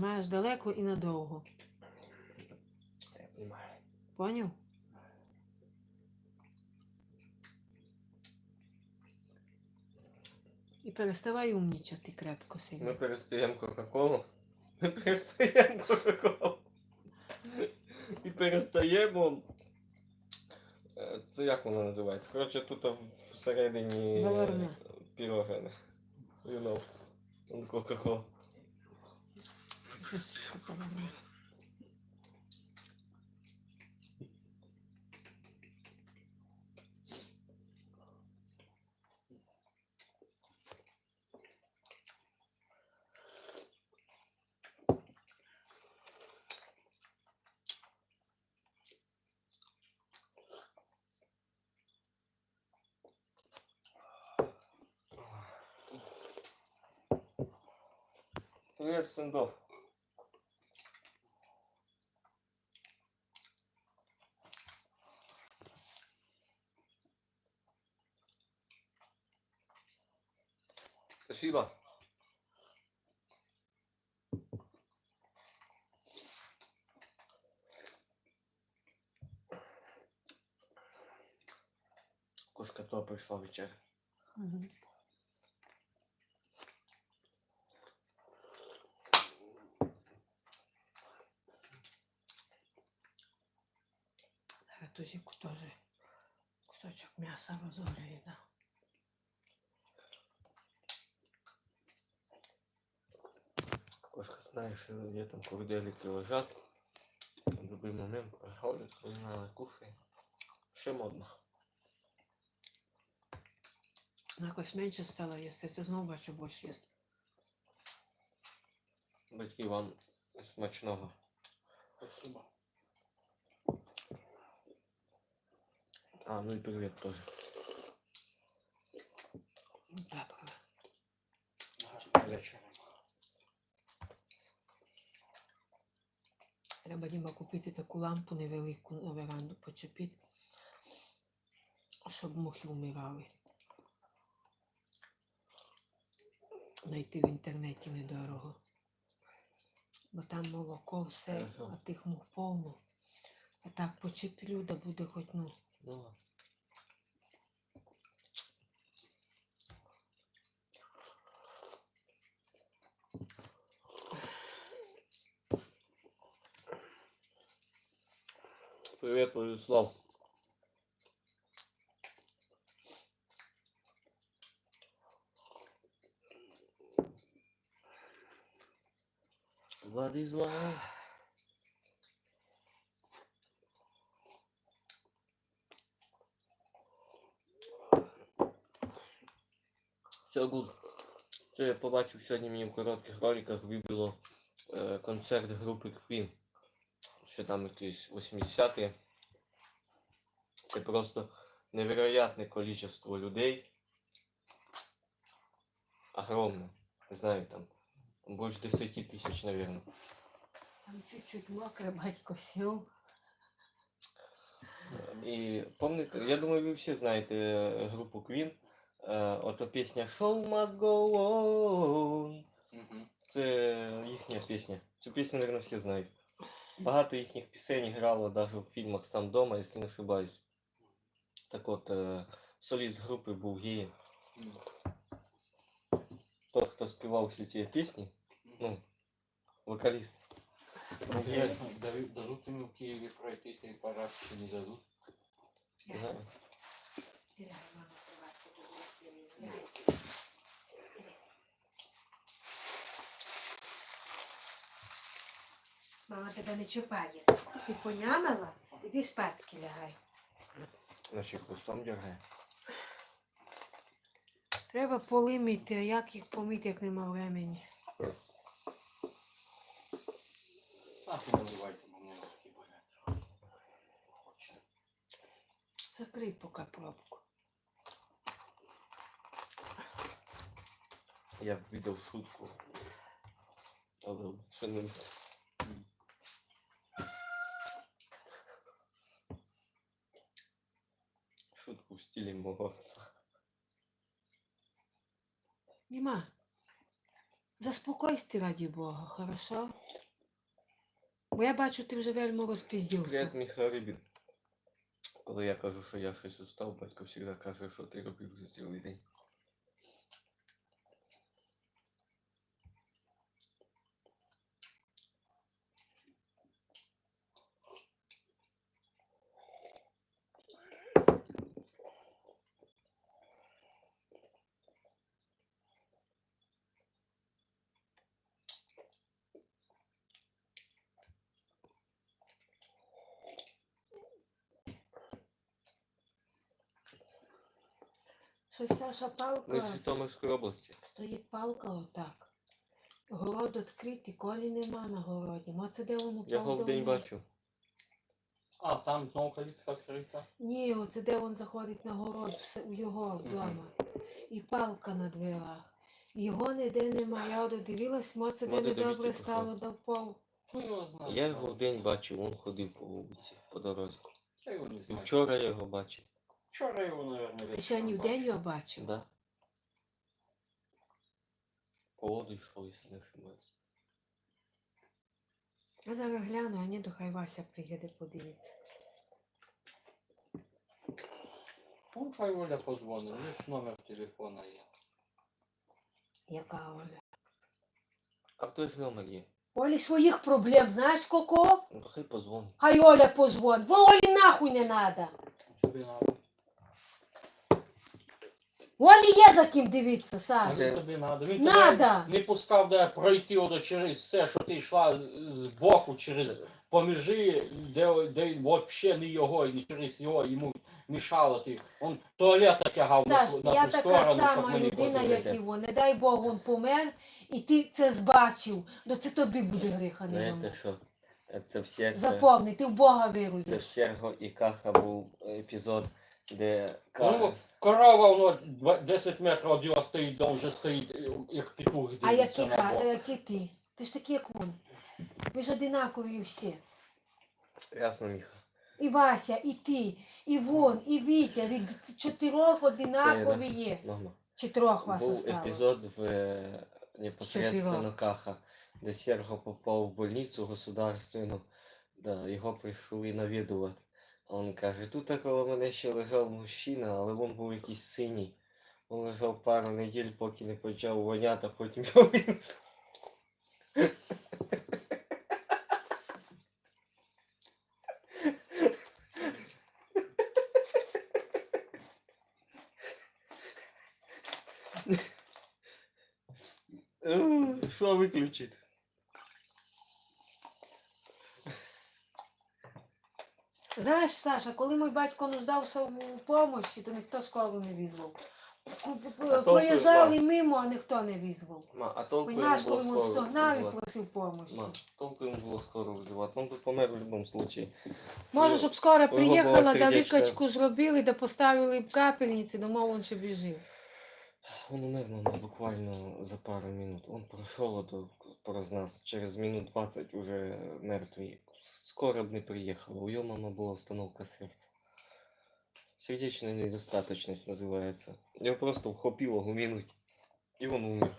Маєш далеко і надовго. Я понимаю. Поняв? І переставай умнічати крепко Ми перестаємо Кока-Колу. Ми перестаємо Кока-Колу. І перестаємо. е, Це як воно називається? Коротше, тут всередині Заварне. пірожене. You know. Кока-Кола. Щось що там воно. Привет, Спасибо. Кошка то прийшла вечер. Угу. Тузику тоже кусочек мяса разорили, да. Кошка знає, що є там корделики лежать. В будь-який момент приходить, приймає, кушає. Ще модно. Вона якось менше стала їсти, це знову бачу більше їсти. Батьки вам смачного. Спасибо. А, ну і привіт теж. Добре. Гарного Треба купити таку лампу невелику на веранду почепити, щоб мухи вмирали. Знайти в інтернеті недорого. Бо там молоко, все, а тих мух повно. А так почеплю, да буде хоч ну. Ну ладно. Привет, Владислав. Владислав. Все гуд. Це я побачив сьогодні мені в коротких роликах вибило е, концерт групи Queen. Ще там якісь 80-ті. Це просто невероятне количество людей. Огромне. Не знаю, там больше 10 тысяч, наверное. Там чуть-чуть мокре, батько сів. І помните, я думаю, ви всі знаєте е, групу Queen. Е, Ото пісня Show must go on. Це їхня пісня. Цю пісню, мабуть, всі знають. Багато їхніх пісень грало навіть в фільмах сам дома, якщо не ошибаюсь. Так от, е, соліст групи був геєм. Тот, хто співав всі ці пісні, ну, вокаліст. Дадут им в Киеве пройти цей парад чи не дадут? Мама тебе не чіпає. Ти понямила? Іди спадки лягай. Наче хвостом дергає. Треба поли мити, а як їх помити, як нема времени. Так, не наливайте, бо мене руки болять. Хоче. Закрий поки пробку. Я б віддав шутку. Але ще не. Шутку в стилі мого отца. Нема. Заспокойся ти раді Бога, хорошо? Бо я бачу, ти вже вельми розпіздівся. Привіт, Міха Коли я кажу, що я щось устав, батько завжди каже, що ти робив за цілий день. Щось Саша Ми палка. з Житомирської області. Стоїть палка отак. Город відкритий, колі нема на городі. Ма це де воно Я його в день бачу. А, там знову калітка відкрита. Ні, оце де він заходить на город все- у його вдома. І палка на дверях. І Його ніде нема. Я додивилась, мо це де Надо недобре довідки стало до пол. Ну його знаю. Я його в день бачив, він ходив по вулиці, по дорозі. Я його не І знаю. вчора я його бачив. Вчора його, мабуть, ще ні в день його бачив. Да. По воду йшов, якщо не ошибаюсь. Я зараз гляну, а ні, то хай Вася приїде подивиться. Ну, хай Оля позвонить, у них номер телефона є. Яка Оля? А той ж номер є. Олі своїх проблем, знаєш скільки? Ну хай позвонить. Хай Оля позвонить. Бо Олі нахуй не надо. Тобі надо. Олі є за ким дивитися, А Саш. Це- тобі надо. Він Надо. тебе не пускав де пройти ото через все, що ти йшла з боку, через поміжі, де, де взагалі не його, і не через його йому мішало ти. Он туалета тягав на, Саш, св- на я ту така сторону, щоб сама ми не людина, як і він. Не дай Бог, він помер, і ти це збачив. Ну це тобі буде гріха не Знаєте що? Це в Запомни, ти в Бога це в Серго і Каха був епізод, де Ну, корова, воно 10 метрів від його стоїть, де вже стоїть, е, як петух А дивиться на ха- бок. який ти? Ти ж такий, як він. Ви ж одинакові всі. Ясно, Міха. І Вася, і ти, і вон, і Вітя. Від чотирьох одинакові є. Мама. Чи трьох вас Був осталось? епізод в е, непосредственно Чотирьох. Каха, де Серго попав в больницю государственну, да, його прийшли навідувати. Він каже, тут коло мене ще лежав мужчина, але він був якийсь синій. Він лежав пару неділь, поки не почав воняти, а потім його винесли. Що виключити? Знаєш, Саша, коли мій батько нуждався в допомогі, то ніхто скору не визвав. толку Проїжджали нема. мимо, а ніхто не визвав. Ма, а толку йому Понимаєш, було коли він скоро стогнав і визивати. просив допомоги. Ма, толку йому було скоро визивати. Он би помер в будь-якому случае. Може, Ну, щоб скоро приїхала, да сердечна- викачку зробили, да поставили б капельниці, думав, він ще біжив. Он умер, мама, буквально за пару минут. Он прошел до пораз нас. Через минут 20 уже мертвый. Скоро б не приехала. У ее мама была установка сердца. Сердечная недостаточность называется. Ее просто ухопило в минуте. И он умер.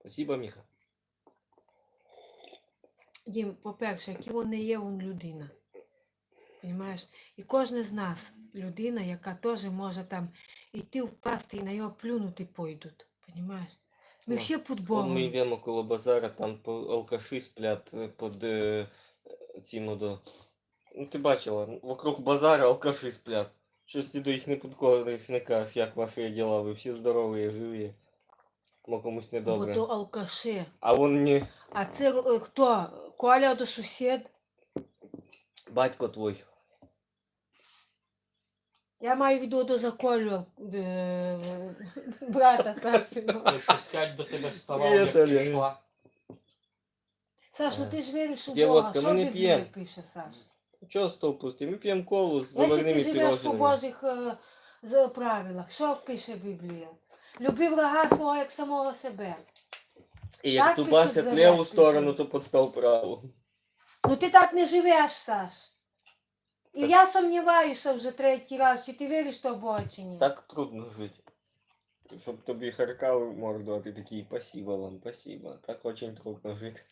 Спасибо, Миха. Дім, по-перше, який він не є, він людина. Понимаєш? І кожен з нас людина, яка теж може там йти впасти і на його плюнути пойдуть. Понимаєш? Ну, всі під Вон Богом. ми йдемо коло базара, там по алкаші сплять е, під е, цим одо. Ну ти бачила, вокруг базара алкаші сплять. Щось ти до їх не підходиш, не кажеш, як ваші діла, ви всі здорові, живі. Мо комусь Бо недобре. то алкаши. А вон не А це е, хто? Коля до сусід? батько твой. Я маю в до за Колю е, брата Сашиного. Ти шестять до тебе ставав, Привіт, як пішла. Саш, ну ти ж віриш у Дівотка, Бога. Що ми не Біблія п'ємо. пише, Саш? Чого стол пустий? Ми п'ємо колу з Якщо ти живеш по. Божих е, з- правилах, що пише Біблія? Люби врага свого як самого себе. І як Так тубася пишуть в ліву заняття, сторону, то підстав праву. Ну ти так не живеш, Саш. І Так. я сумніваюся вже третій раз, чи ти віриш в Бога, чи ні. Так трудно жити. Щоб тобі харкали в морду, а ти такий, спасибо вам, спасибо. Так очень трудно жити.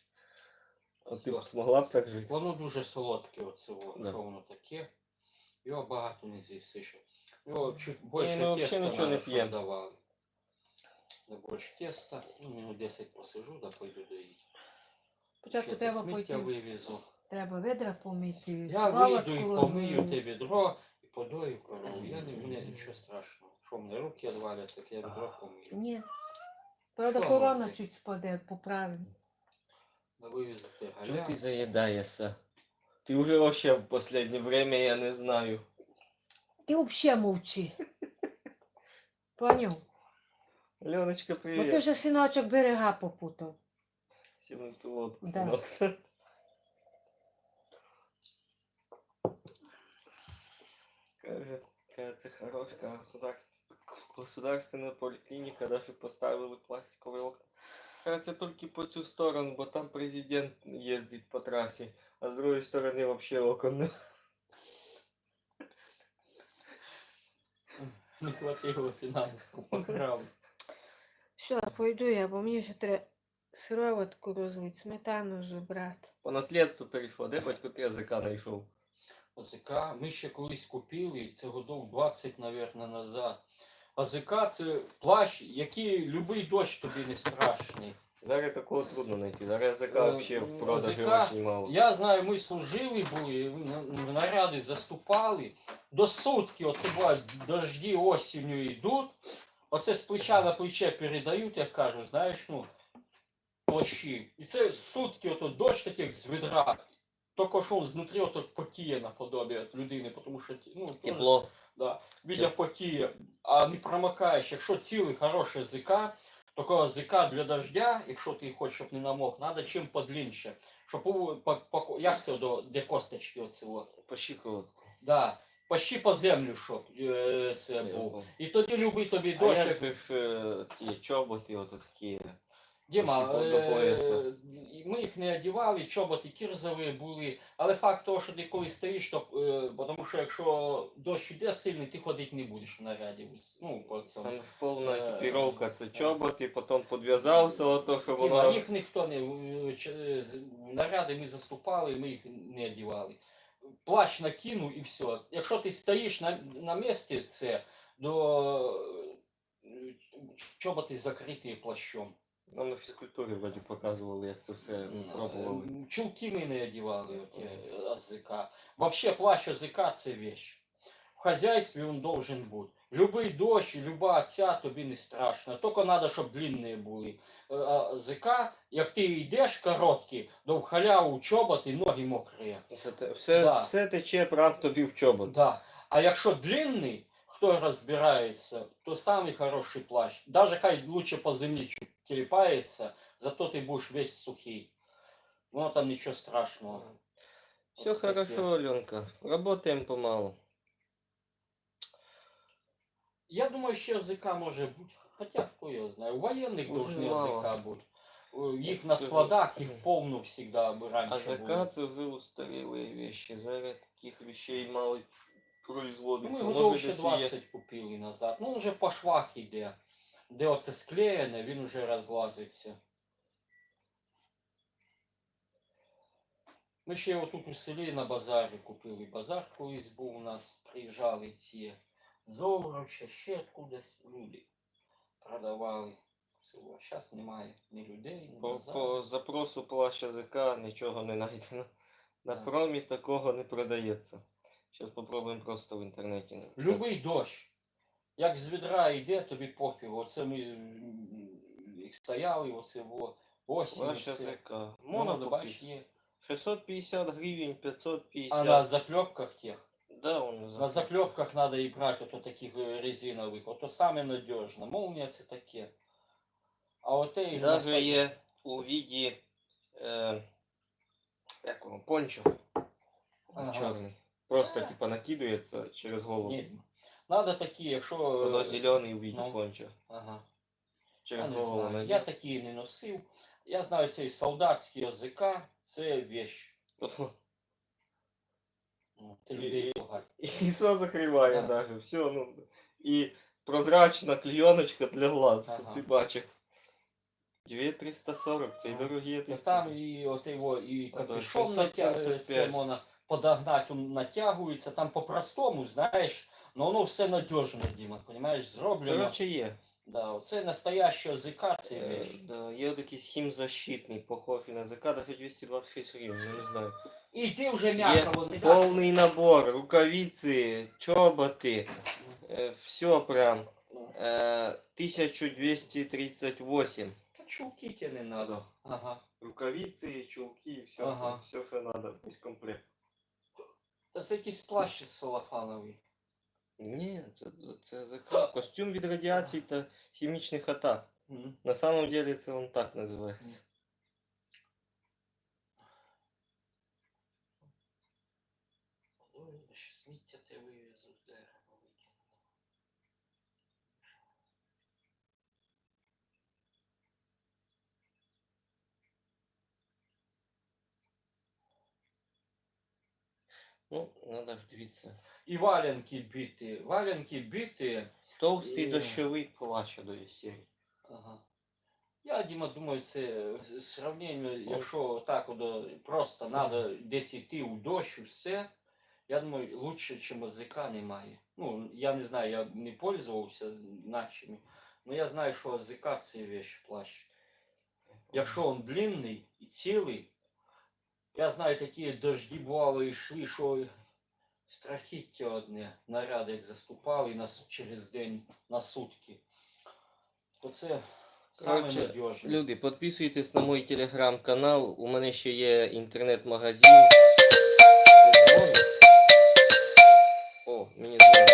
А ти б змогла б так жити? Воно дуже солодке, оце, во, Да. що воно таке. Його багато не з'їсти ще. Його чуть більше ну, взагалі теста нічого не надо, щоб п'єм. давали. Да більше теста. Ну, минут 10 посижу, да пойду доїти. Спочатку Ще треба сміття пойти. вивезу. Треба ведра помити, Я вийду і помию те відро і подою корову. Я не, мені нічого страшного. Що мене руки відваляться, так я відро помию. Ні. Правда, Що корона чуть спаде, поправимо. Да вивезу те Чого галя. ти заїдаєшся? Ти вже вообще в последнее время, я не знаю. Ти взагалі мовчи. Поняв? Леночка, Бо привіт. ти вже синочок берега попутав. Сіли в ту лодку, Да. синок. Каже, каже, це хороша государственна поліклініка, даже поставили пластикові окна. Це тільки по цю сторону, бо там президент їздить по трасі, а з другої сторони вообще окон нема. Не хватило фінансову покрав. Все, пойду я, бо мені ще треба сироватку розлить, сметану вже брати. По наслідству перейшло, де батько ти язика знайшов? АЗК ми ще колись купили, це годов 20, напевно, назад. АЗК це плащ, який любий дощ тобі не страшний. Зараз такого трудно знайти. Зараз язика Е, вообще в продажі очень мало. Я знаю, ми служили були, в наряди заступали. До сутки, оце бувають дожді осінню йдуть. Оце з плеча на плече передають, як кажуть, знаєш, ну, плащі. І це сутки, ото дощ такий як з відра. Тільки що знутрі ото потіє наподобі людини, тому що ну, Тепло. Да. Відя потіє, а не промокаєш. Якщо цілий хороший язика, такого язика для дождя, якщо ти хочеш, щоб не намок, треба чим подлінше. Щоб по, по, як це до де косточки оцього. По щиколотку. Да. Почти по землю, щоб е, це був. І тоді любий тобі А дощ. як же ж е, ці чоботи ото такі? Діма, почти до пояса. е, ми їх не одягали, чоботи кірзові були, але факт того, що ти коли стоїш, то, е, тому що якщо дощ іде сильний, ти ходити не будеш в наряді. Ну, по цьому. Там ж повна Е, екіпіровка, це чоботи, потім підв'язався ото, що Діма, воно... їх ніхто не е, ч- е, наряди ми заступали, ми їх не одягали. Плащ накинув і все. Якщо ти стоїш на, на місці, це до е, чоботи закриті плащом. Нам на фізкультурі вроді показували, як це все ну, пробували. Чулки ми не одягали, оті язика. Вообще плащ язика це вещь. В хазяйстві він должен бути. Любий дощ, люба ця тобі не страшно. Тільки треба, щоб длинні були. Е, язика, як ти йдеш короткий, до в халяву чоботи, ноги мокрі. Все, те- все, Да. все тече прям тобі в чобот. Да. А якщо длинний, хто розбирається, то самий хороший плащ. Даже хай лучше по землі чуть телепається, зато ти будеш весь сухий. Воно там нічого страшного. Все таке. хорошо, Аленка. Работаем помалу. Я думаю, що язика може бути. Хоча хто його знає. У воєнних Дуже язика бути. Їх на складах, їх повно завжди А раніше було. закат це вже устарілі вещи. Зараз таких вещей мало Ну, производиться. ми Може годов ще 20 купили назад. Ну, вже по швах іде. Де оце склеєне, він вже розлазиться. Ми ще отут у селі на базарі купили. Базар колись був у нас, приїжджали ці з ще кудись люди продавали. Село. Зараз немає ні людей, ні По, базару. по запросу плащ язика нічого не знайдено. На Так. промі такого не продається. Зараз попробуємо просто в інтернеті. написати. Любий дощ. Як з відра йде, тобі пофіг. Оце ми стояли, оце во, осінь. Оце. язика. Ну, Можна ну, бачиш, є. 650 гривень, 550. А на заклепках тех. Да, он На заклепках надо і брати ото таких е, резинових. Ото саме надіжно. Молнія це таке. А оте і Даже на- є у віді е, як воно, пончо Ага. чорний. Просто типа накидується через голову. Ні. Надо такі, якщо. Воно е, зелений віді ну. пончо. Ага. Через Я, голову надів. я такі не носив. Я знаю цей солдатський язика, це вещь. Ну, Це людей пугать. І все закриває Да. даже. Все, ну. І прозрачна клейоночка для глаз, щоб Ага. ти бачив. 2340, це й дорогі. Ну, там і от його і Ага, капюшон натягується, можна подогнати, він натягується, там по-простому, знаєш, но воно все надіжно, Діма, розумієш, зроблено. Коротше, є. Да, це настояща ЗК, це Е, вещь. да, є от якийсь хімзащитний, похожий на ЗК, даже 226 гривень, я не знаю. І ти вже м'яко, не даш. Повний набор, рукавиці, чоботи, е, все прям. Е, 1238. Та чулки тебе не треба. Ага. Рукавиці, чулки, все, Ага. все, що треба, весь комплект. Та це якийсь плащ салафановий. Ні, це, це ЗК. Костюм від радіації та хімічних атак. На самом деле це он так називається. Ой, ще сміття ти вивезу з дерева викину. Ну, надо ж дивитися. І валенки біти. Валенки біти. Товстий Є. дощовий плащ до серії. Ага. Я, Діма, думаю, це сравнення, якщо так от, просто треба десь йти у дощ і все. Я думаю, лучше, ніж язика немає. Ну, я не знаю, я не пользувався нашими, але я знаю, що язика це вещь плащ. Якщо він длинний і цілий, я знаю, такі дожді бували йшли, що страхіття одне, наряди як заступали нас через день на сутки. То це саме Коротше, надіжне. Люди, підписуйтесь на мій телеграм-канал. У мене ще є інтернет-магазин. О, мені дзвонить.